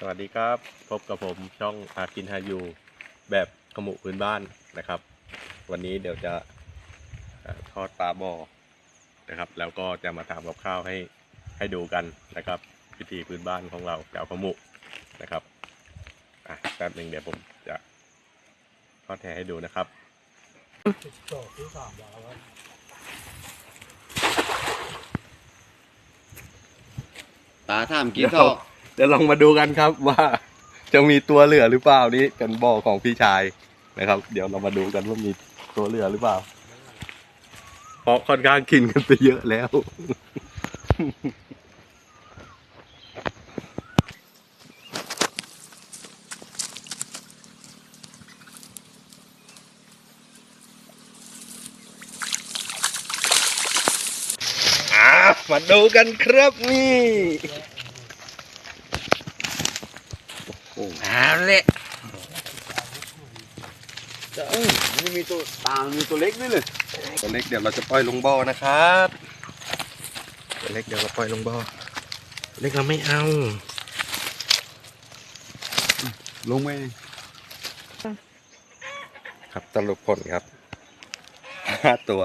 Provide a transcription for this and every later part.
สวัสดีครับ พบกับผมช่องอากินฮายูแบบขมุพื้นบ้านนะครับ วันนี้เดี๋ยวจะทอดปลาบอนะครับ แล้วก็จะมาทำกับข้าวให้ให้ดูกันนะครับพิธีพื้นบ้านของเราแถวขมุนะครับอะแป๊บหนึ่งเดี๋ยวผมจะทอดแทให้ดูนะครับตาถามกินก็ เดี๋ยวลองมาดูกันครับว่าจะมีตัวเหลือหรือเปล่านี่เป็นบ่อของพี่ชายนะครับ เดี๋ยวเรามาดูกันว่ามีตัวเหลือหรือเปล่าเพราะค่อนข้างกินกันไปเยอะแล้วอะมาดูกันครับนี่ เอาเลยเอ้ยนี่มีตัวตามมีตัวเล็กด้วยเลยตัวเล็กเดี๋ยวเราจะปล่อยลงบ่อนะครับตัวเล็กเดี๋ยวเราปล่อยลงบ่อตัวเล็กเราไม่เอาลงไปครับสรุปผลครับห้าตัว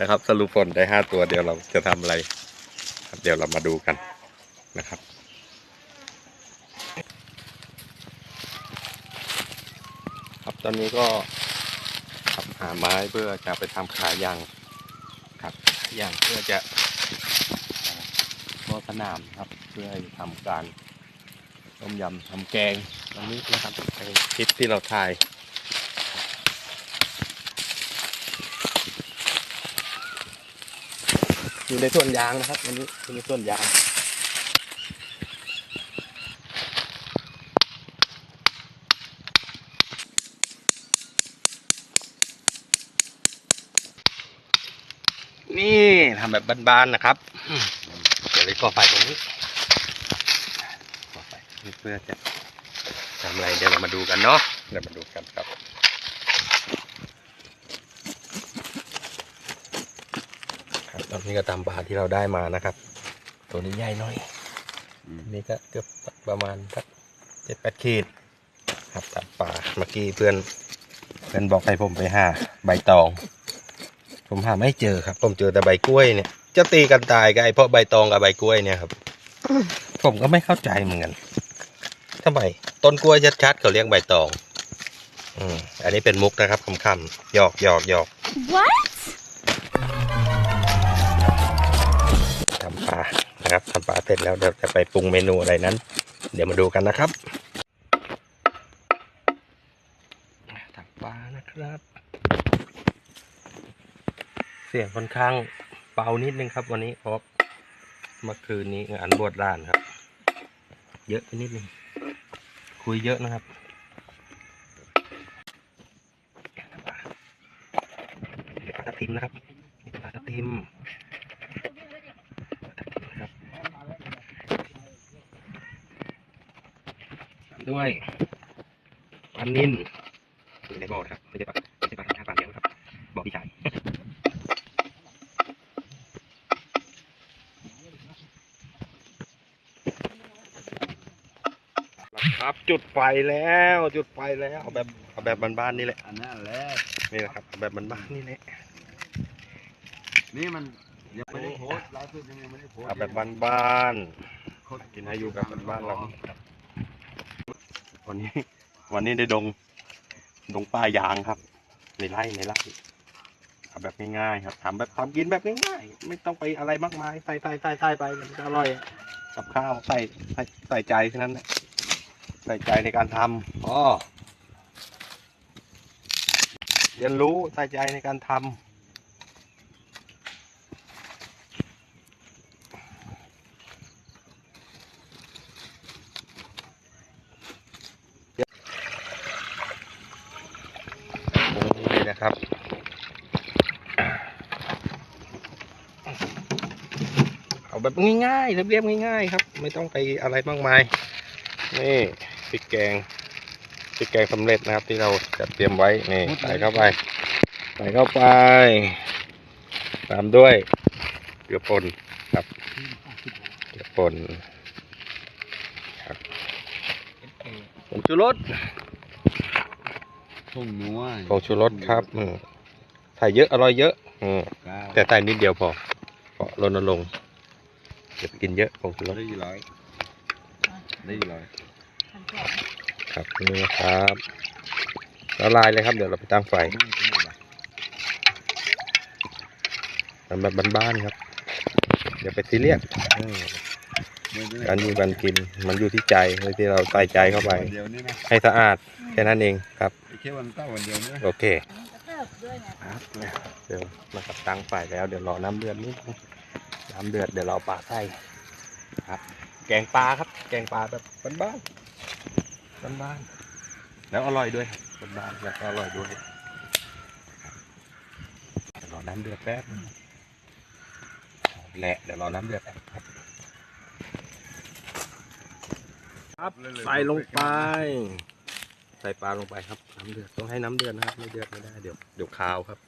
นะครับสรุปผลได้ห้าตัวเดี๋ยวเราจะทำอะไรครับเดี๋ยวเรามาดูกันนะครับ ครับ ตอนนี้ก็ขับหาไม้เพื่อจะไปทำขายางครับขายางเพื่อจะรอสนามครับ เพื่อให้ทำการต้มยำทำแกงวันนี้นะครับในคลิปที่เราถ่ายอยู่ในส่วนยางนะครับวันนี้อยู่ในส่วนยาง นี่ทำแบบบ้านๆนะครับอืมเดี๋ยวเลยก่อไฟตรงนี้ก่อไฟเพื่อจะทำอะไรเดี๋ยวเรามาดูกันเนาะเดี๋ยวมาดูกันครับครับตอนนี้ก็ตามปลาที่เราได้มานะครับ ตัวนี้ใหญ่หน่อยนี่ก็เกือบประมาณสักเจ็ดแปดขีด ครับตามปลาเมื่อกี้เพื่อนเพื่อนบอกให้ผมไปหาใบตอง ผมหาไม่เจอครับ ผมเจอแต่ใบกล้วยเนี่ย จะตีกันตายกันไอ้เพราะใบตองกับใบกล้วยเนี่ยครับ ผมก็ไม่เข้าใจเหมือนกันทำไมต้นกล้วยชัดๆเขาเรียกใบตอง อืมอันนี้เป็นมุกนะครับคำๆหยอกหยอกหยอก What? ทำปลานะครับทำปลาเสร็จแล้วเดี๋ยวจะไปปรุงเมนูอะไรนั้น เดี๋ยวมาดูกันนะครับทำปลานะครับ เสียงค่อนข้างเบานิดนึงครับ วันนี้เพราะเมื่อคืนนี้งานบวชร้านครับ เยอะไปนิดนึง คุยเยอะนะครับปลาทับทิมนะครับนี่ปลาทับทิมด้วยปลานินในบ่อนะครับไม่ใช่ปลาไม่ใช่ปลาธรรมชาติปลาเลี้ยงนะครับบ่อพี่ชาย ครับจุดไฟแล้วจุดไฟแล้วเอาแบบเอาแบบบ้านๆนี่แหละอันนั้นแหละนี่แหละครับเอาแบบบ้านๆนี่แหละนี่มันยังไม่ได้โพสต์ล่าสุดยังไม่ได้โพสต์เอาแบบบ้านๆกินให้อยู่แบบบ้านๆเราวันนี้ วันนี้ได้ดงดงป้ายางครับในไร่ในไร่ทำแบบง่ายๆครับทำแบบทำกินแบบง่ายๆไม่ต้องไปอะไรมากมายใส่ใส่ใส่ใส่ไปมันจะอร่อยอะกับข้าวใส่ใส่ใส่ใจแค่นั้นแหละ ใส่ใจในการทำอ๋อเรียนรู้ใส่ใจในการทำนี้เลยนะครับเอาแบบง่ายๆเรียบๆง่ายๆ ครับ ไม่ต้องไปอะไรมากมายนี่ พริกแกงพริกแกงสำเร็จนะครับ ที่เราจัดเตรียมไว้นี่ใส่เข้าไปใส่เข้าไป ตามด้วยเกลือป่นครับเกลือป่นครับงชูรสทุ่งนัวผงชูรสครับอืมใส่เยอะอร่อยเยอะอืมก้าวแต่ใส่นิดเดียวพอเพราะรณรงค์อย่ากินเยอะผงชูรสได้กี่ร้อยได้กี่ร้อย ครับนี่นะครับละลายเลยครับเดี๋ยวเราไปตั้งไฟไม่ไม่ไม่ทำแบบบ้านๆครับอย่าไปซีเรียสอืมไม่ไม่การอยู่การกินมันอยู่ที่ใจที่เราใส่ใจเข้าไปวันเดียวนี่นะให้สะอาดแค่นั้นเองครับไอ้แค่วันเต้าวันเดียวนี่นะโอเคกระเทิบด้วยไงครับเดี๋ยวนะครับตั้งไฟแล้วเดี๋ยวรอน้ำเดือดนิดนึงน้ำเดือดเดี๋ยวเราเอาปลาใส่ครับ แกงปลาครับ แกงปลาแบบบ้านๆ บ้านๆแล้วอร่อยด้วยครับบ้านๆแล้วก็อร่อยด้วยเดี๋ยวรอน้ำเดือดแป๊บนึงแหละเดี๋ยวรอน้ำเดือดแป๊บครับครับใส่ลงไป ใส่ปลาลงไปครับน้ำเดือดต้องให้น้ำเดือดนะครับไม่เดือดไม่ได้เดี๋ยวเดี๋ยวคาวครับ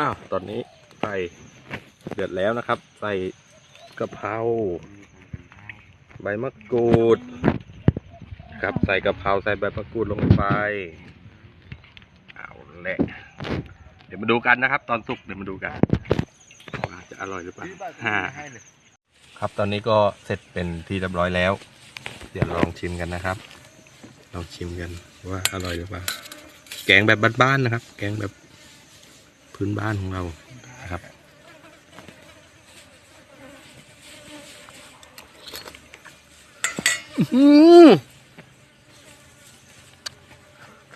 อ้าวตอนนี้ใส่เดือดแล้วนะครับ ใส่กะเพราใบมะกรูด ครับใส่กะเพราใส่ใบมะกรูดลงไปเอาแหละเดี๋ยวมาดูกันนะครับ ตอนสุกเดี๋ยวมาดูกันว่าจะอร่อยหรือเปล่าพี่บ้านฮ่าให้เลยครับตอนนี้ก็เสร็จเป็นที่เรียบร้อยแล้ว เดี๋ยวลองชิมกันนะครับลองชิมกันว่าอร่อยหรือเปล่าแกงแบบบ้านๆนะครับ แกงแบบ พื้นบ้านของเรานะครับ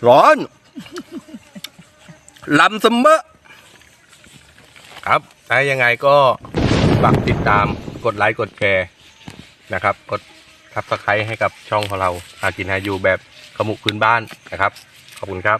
ร้อนลำเสมอครับถ้ายังไงก็ฝากติดตามกดไลค์กดแชร์นะครับ กดทับสไครต์ให้กับช่องของเราหากินหาอยู่แบบขมุกพื้นบ้านนะครับ ขอบคุณครับ